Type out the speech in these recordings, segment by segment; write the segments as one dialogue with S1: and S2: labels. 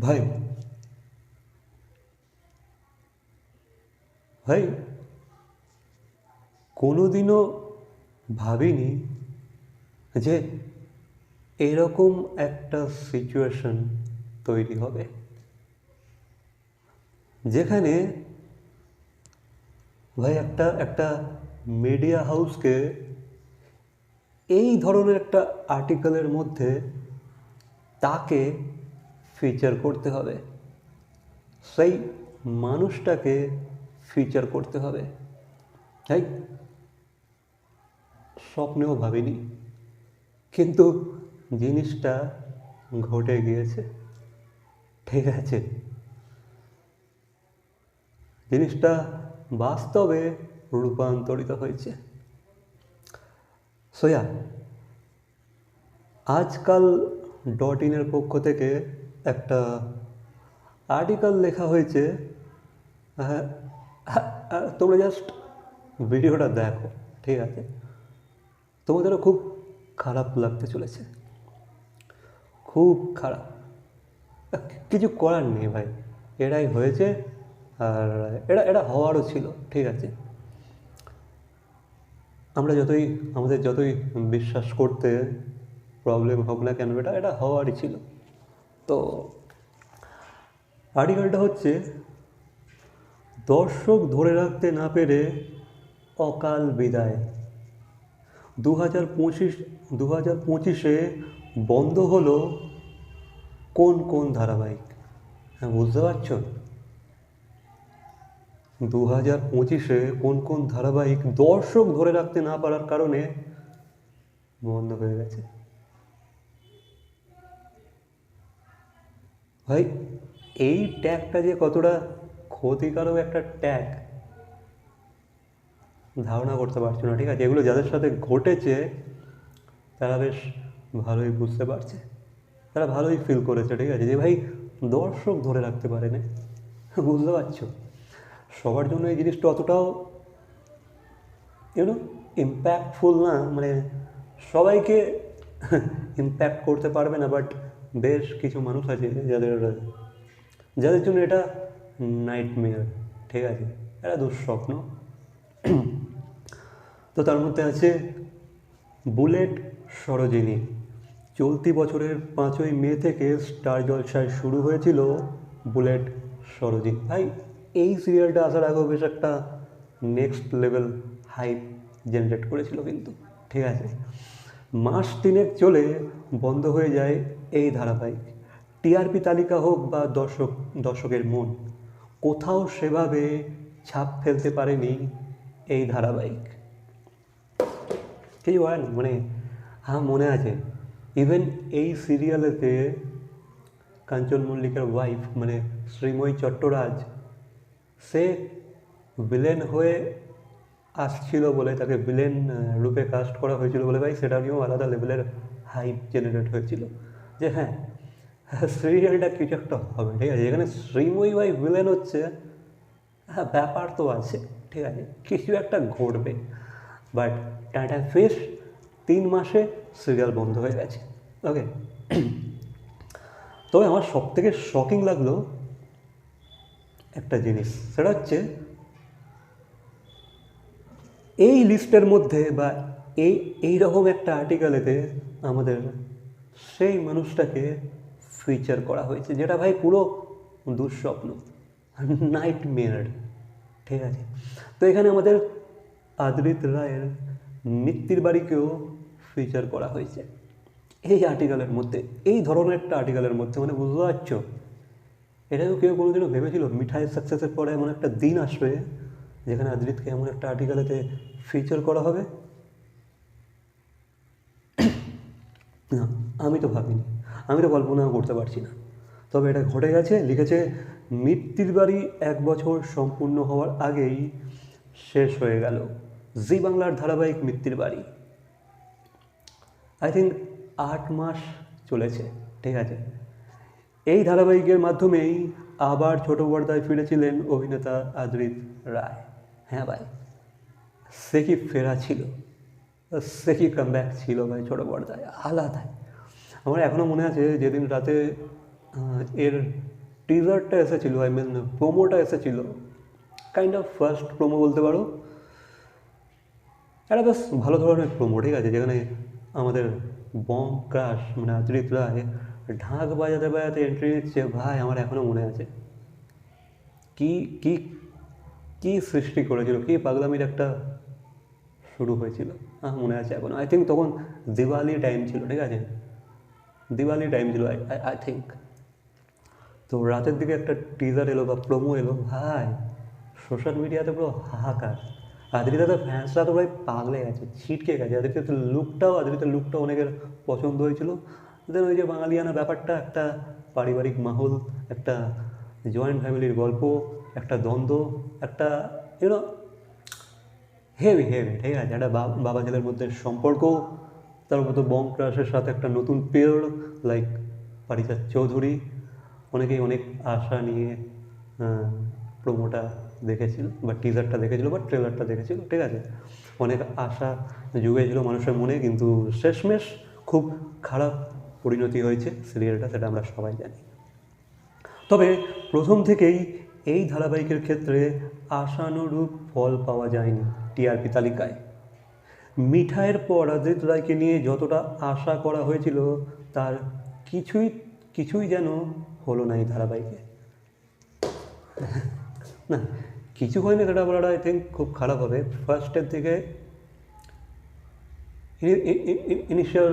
S1: ভাই। ভাই, কোনোদিনও ভাবিনি যে এরকম একটা সিচুয়েশন তৈরি হবে, যেখানে ভাই একটা একটা মিডিয়া হাউসকে এই ধরনের একটা আর্টিকেলের মধ্যে তাকে ফিচার করতে হবে। সেই মানুষটাকে ফিচার করতে হবে। তাই স্বপ্নেও ভাবিনি, কিন্তু জিনিসটা ঘটে গিয়েছে, ঠিক আছে। জিনিসটা বাস্তবে রূপান্তরিত হয়েছে। সোয়া আজকাল ডট ইনের পক্ষ থেকে একটা আর্টিকেল লেখা হয়েছে হ্যাঁ তোমরা জাস্ট ভিডিওটা দেখো, ঠিক আছে? তোমাদেরও খুব খারাপ লাগতে চলেছে। খুব খারাপ। কিছু করার নেই ভাই। এটাই হয়েছে আর এটা এটা হওয়ারও ছিল, ঠিক আছে? আমরা যতই, আমাদের যতই বিশ্বাস করতে প্রবলেম হোক না কেন, এটা এটা হওয়ারই ছিল। তো আর্টিকেলটা হচ্ছে, দর্শক ধরে রাখতে না পেরে অকাল বিদায়। দু হাজার পঁচিশ দু হাজার পঁচিশে বন্ধ হলো কোন কোন ধারাবাহিক? হ্যাঁ বুঝতে পারছ? দু হাজার পঁচিশে কোন কোন ধারাবাহিক দর্শক ধরে রাখতে না পারার কারণে বন্ধ হয়ে গেছে? ভাই, এই ট্যাগটা যে কতটা ক্ষতিকারক একটা ট্যাগ ধারণা করতে পারছ না, ঠিক আছে? এগুলো যাদের সাথে ঘটেছে, তারা বেশ ভালোই বুঝতে পারছে, তারা ভালোই ফিল করেছে, ঠিক আছে? যে ভাই, দর্শক ধরে রাখতে পারে না বুঝতে পারছ? সবার জন্য এই জিনিসটা অতটাও ইউনো ইম্প্যাক্টফুল না মানে সবাইকে ইম্প্যাক্ট করতে পারবে না বাট বেশ কিছু মানুষ আছে যাদের যাদের জন্য এটা নাইট মেয়ার ঠিক আছে? এটা দুঃস্বপ্ন। তো তার মধ্যে আছে বুলেট সরোজিনী। চলতি বছরের পাঁচই মে থেকে স্টার জলসায় শুরু হয়েছিল বুলেট সরোজিনী। ভাই, এই সিরিয়ালটা আসার আগেও বেশ একটা নেক্সট লেভেল হাইপ জেনারেট করেছিল কিন্তু, ঠিক আছে? মাস তিনেক চলে বন্ধ হয়ে যায় এই ধারাবাহিক। টিআরপি তালিকা হোক বা দর্শক, দর্শকের মন, কোথাও সেভাবে ছাপ ফেলতে পারেনি এই ধারাবাহিক। কিছু বলেন? মানে হ্যাঁ মনে আছে ইভেন এই সিরিয়ালেতে কাঞ্চন মল্লিকের ওয়াইফ মানে শ্রীময়ী চট্টরাজ, সে ভিলেন হয়ে আসছিল বলে, তাকে ভিলেন রূপে কাস্ট করা হয়েছিল বলে ভাই, সেটা নিয়েও আলাদা লেভেলের হাইপ জেনারেট হয়েছিল। যে হ্যাঁ সিরিয়ালটা কিছু একটা হবে, ঠিক আছে? এখানে শ্রীময়ী ভাই ভিলেন হচ্ছে হ্যাঁ ব্যাপার তো আছে, ঠিক আছে? কিছু একটা ঘটবে। বাট টাটা ফিস তিন মাসে সিরিয়াল বন্ধ হয়ে গেছে ওকে তবে আমার সব থেকে শকিং লাগল একটা জিনিস, সেটা হচ্ছে এই লিস্টের মধ্যে বা এই, এইরকম একটা আর্টিকেলেতে আমাদের সেই মানুষটাকে ফিচার করা হয়েছে, যেটা ভাই পুরো দুঃস্বপ্ন নাইট মেয়ার ঠিক আছে? তো এখানে আমাদের আদৃত রায়ের মৃত্যুর বাড়িকেও ফিচার করা হয়েছে। এই আর্টিকেলের মধ্যে, এই ধরনের একটা আর্টিকেলের মধ্যে মানে বুঝতে পারছ? এটাও কেউ কোনোদিনও ভেবেছিল মিঠাই সাকসেসের পরে এমন একটা দিন আসবে, যেখানে আদৃতকে এমন একটা আর্টিকেলেতে ফিচার করা হবে না আমি তো ভাবিনি। আমি তো কল্পনাও করতে পারছি না। তবে এটা ঘটে গেছে, লিখেছে মৃত্যুর বাড়ি এক বছর সম্পূর্ণ হওয়ার আগেই শেষ হয়ে গেল। জি বাংলার ধারাবাহিক মৃত্যুর বাড়ি। আই থিঙ্ক আট মাস চলেছে, ঠিক আছে? এই ধারাবাহিকের মাধ্যমেই আবার ছোট পর্দায় ফিরেছিলেন অভিনেতা আদৃত রায়। হ্যাঁ ভাই, সে কি ফেরা ছিল? সে কি কামব্যাক ছিল ভাই ছোট পর্দায়? আলাদাই। আমার এখনও মনে আছে যেদিন রাতে এর টিজারটা এসেছিল আই মিন প্রোমোটা এসেছিল। কাইন্ড অফ ফার্স্ট প্রোমো বলতে পারো। একটা বেশ ভালো ধরনের প্রোমো ঠিক আছে? যেখানে আমাদের বম ক্রাশ মানে আদ্রিত রায় ঢাক বাজাতে বাজাতে এন্ট্রি নিচ্ছে। ভাই, আমার এখনও মনে আছে। কি কি কি সৃষ্টি করেছিল? কি পাগলামির একটা শুরু হয়েছিল? হ্যাঁ মনে আছে এখন। আই থিঙ্ক তখন দিওয়ালি টাইম ছিল, ঠিক আছে? দিওয়ালি টাইম ছিল আই থিঙ্ক তো রাতের দিকে একটা টিজার এলো বা প্রোমো এলো, ভাই সোশ্যাল মিডিয়াতে পুরো হাহাকার। আদ্রিতাদের ফ্যান্সরা তো ভাই পাগলে গেছে ছিটকে গেছে। আদ্রিতার লুকটাও আদ্রিতার লুকটা অনেকের পছন্দ হয়েছিল। দেন ওই যে বাঙালিয়ানা ব্যাপারটা, একটা পারিবারিক মাহল, একটা জয়েন্ট ফ্যামিলির গল্প, একটা দ্বন্দ্ব, একটা ইউনো হেভি হেভি ঠিক আছে? একটা বাবা ছেলের মধ্যে সম্পর্ক তার মতো বম ক্রাশের সাথে একটা নতুন পেয়ার লাইক পারিজাত চৌধুরী। অনেকেই অনেক আশা নিয়ে প্রোমোটা দেখেছিল, বা টিজারটা দেখেছিল, বা ট্রেলারটা দেখেছিল, ঠিক আছে? অনেক আশা জুগেছিল মানুষের মনে, কিন্তু শেষমেশ খুব খারাপ পরিণতি হয়েছে সিরিয়ালটা সেটা আমরা সবাই জানি। তবে প্রথম থেকেই এই ধারাবাহিকের ক্ষেত্রে আশানুরূপ ফল পাওয়া যায়নি টিআরপি তালিকায়। মিঠাইয়ের পর অজিত রায়কে নিয়ে যতটা আশা করা হয়েছিল, তার কিছুই কিছুই যেন হলো না এই ধারাবাহিকে। না, কিছু হয়নি সেটা বলাটা আই থিঙ্ক খুব খারাপ হবে। ফার্স্টের থেকে ইনিশিয়াল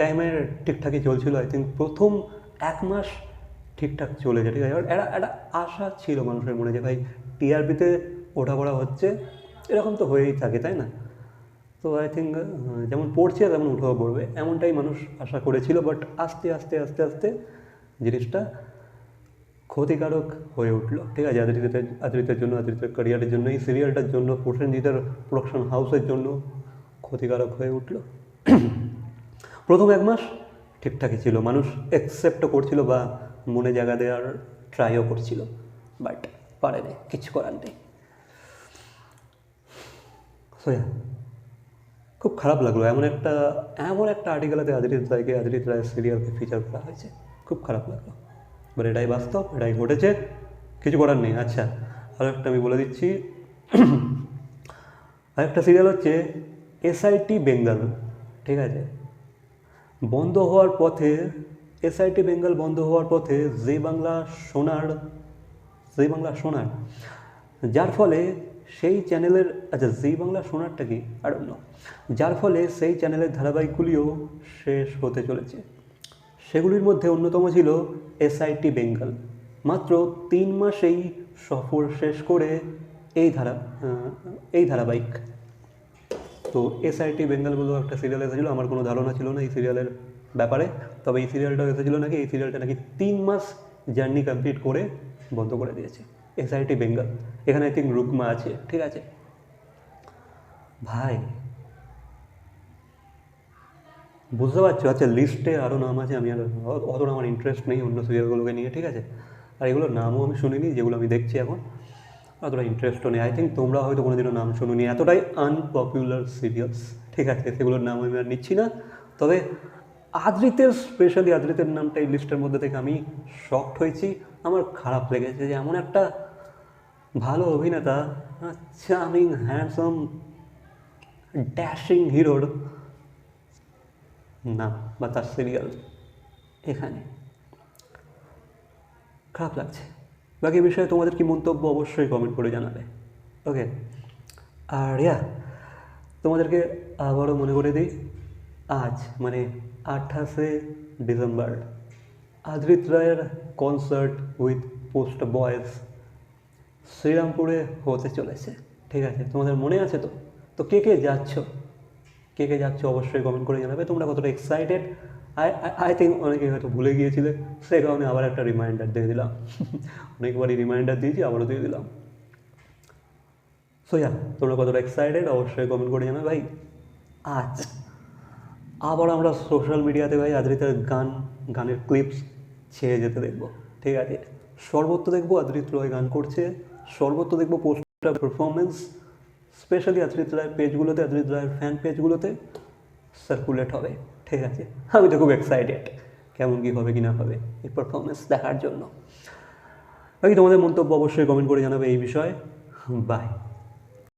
S1: টাইমে ঠিকঠাকই চলছিল আই থিঙ্ক প্রথম এক মাস ঠিকঠাক চলেছে ঠিক আছে? একটা একটা আশা ছিল মানুষের মনে যে ভাই টিআরপিতে ওঠা পড়া হচ্ছে, এরকম তো হয়েই থাকে, তাই না? তো আই থিঙ্ক যেমন পড়ছে তেমন উঠেও পড়বে, এমনটাই মানুষ আশা করেছিল বাট আস্তে আস্তে আস্তে আস্তে জিনিসটা ক্ষতিকারক হয়ে উঠল। ঠিক আছে আদৃতের আদৃতের জন্য আদৃতের ক্যারিয়ারের জন্য, এই সিরিয়ালটার জন্য প্রসেনজিতের প্রোডাকশন হাউসের জন্য ক্ষতিকারক হয়ে উঠল। প্রথম এক মাস ঠিকঠাকই ছিল, মানুষ অ্যাকসেপ্টও করছিল বা মনে জায়গা দেওয়ার ট্রাইও করছিল বাট পারেনি, কিছু করার নেই। সোয়া খুব খারাপ লাগল। এমন একটা এমন একটা আর্টিকেলেতে আদিরিত রায়কে আদিরিত রায়ের সিরিয়ালকে ফিচার করা হয়েছে। খুব খারাপ লাগল। বাট এটাই বাস্তব, এটাই ঘটেছে, কিছু করার নেই। আচ্ছা আরও একটা আমি বলে দিচ্ছি। আরেকটা সিরিয়াল হচ্ছে এসআইটি বেঙ্গল ঠিক আছে? বন্ধ হওয়ার পথে এসআইটি বেঙ্গল বন্ধ হওয়ার পথে জি বাংলা সোনার জি বাংলা সোনার, যার ফলে সেই চ্যানেলের আচ্ছা জি বাংলা শোনারটা কি? আর না, যার ফলে সেই চ্যানেলের ধারাবাহিকগুলিও শেষ হতে চলেছে। সেগুলির মধ্যে অন্যতম ছিল এসআইটি বেঙ্গল মাত্র তিন মাসেই সফর শেষ করে এই ধারা এই ধারাবাহিক। তো এসআইটি বেঙ্গল বলেও একটা সিরিয়াল এসেছিল, আমার কোনো ধারণা ছিল না এই সিরিয়ালের ব্যাপারে। তবে এই সিরিয়ালটাও এসেছিল নাকি? এই সিরিয়ালটা নাকি তিন মাস জার্নি কমপ্লিট করে বন্ধ করে দিয়েছে। এসআইটি বেঙ্গল এখানে আই থিঙ্ক রুকমা আছে, ঠিক আছে? ভাই, বুঝতে পারছ? আচ্ছা লিস্টে আরও নাম আছে, আমি আর অতটা আমার ইন্টারেস্ট নেই অন্য সিরিয়ালগুলোকে নিয়ে, ঠিক আছে? আর এগুলোর নামও আমি শুনিনি, যেগুলো আমি দেখছি এখন। অতটা ইন্টারেস্টও নেই। আই থিঙ্ক তোমরা হয়তো কোনোদিনও নাম শুনুনি। এতটাই আনপপুলার সিরিয়ালস ঠিক আছে? সেগুলোর নাম আমি আর নিচ্ছি না। তবে আদ্রিতের স্পেশালি আদ্রিতের নামটা এই লিস্টের মধ্যে থেকে আমি শক্ট হয়েছি। আমার খারাপ লেগেছে যে এমন একটা ভালো অভিনেতা চার্মিং হ্যান্ডসাম ড্যাশিং হিরোর না, বা তার সিরিয়াল এখানে। খারাপ লাগছে। বাকি বিষয়ে তোমাদের কি মন্তব্য অবশ্যই কমেন্ট করে জানাবে। ওকে আর ইয়া তোমাদেরকে আবারও মনে করে দিই, আজ মানে আঠাশে ডিসেম্বর, আদ্রিত রায়ের কনসার্ট উইথ পোস্ট বয়েজ শ্রীরামপুরে হতে চলেছে। ঠিক আছে, তোমাদের মনে আছে তো? তো কে কে যাচ্ছ? কে কে যাচ্ছ অবশ্যই কমেন্ট করে জানাবে। তোমরা কতটা এক্সাইটেড আই আই থিঙ্ক অনেকে হয়তো ভুলে গিয়েছিলে। সেই কারণে আবার একটা রিমাইন্ডার দিয়ে দিলাম। অনেকবারই রিমাইন্ডার দিয়েছি, আবারও দিয়ে দিলাম। সো ইয়া তোমরা কতটা এক্সাইটেড অবশ্যই কমেন্ট করে জানাবে। ভাই, আজ আবার আমরা সোশ্যাল মিডিয়াতে ভাই আদ্রিতের গান, গানের ক্লিপস ছেড়ে যেতে দেখব। ঠিক আছে? সর্বত্র দেখব আদৃত রয় গান করছে সর্বত্র দেখব পোস্টার পারফরমেন্স স্পেশালি আদৃত রায়ের পেজগুলোতে, আদৃত রায়ের ফ্যান পেজগুলোতে সার্কুলেট হবে। ঠিক আছে? আমি তো খুব এক্সাইটেড কেমন কী হবে, কি না হবে, এই পারফরমেন্স দেখার জন্য। বাকি তোমাদের মন্তব্য অবশ্যই কমেন্ট করে জানাবে এই বিষয়ে। বাই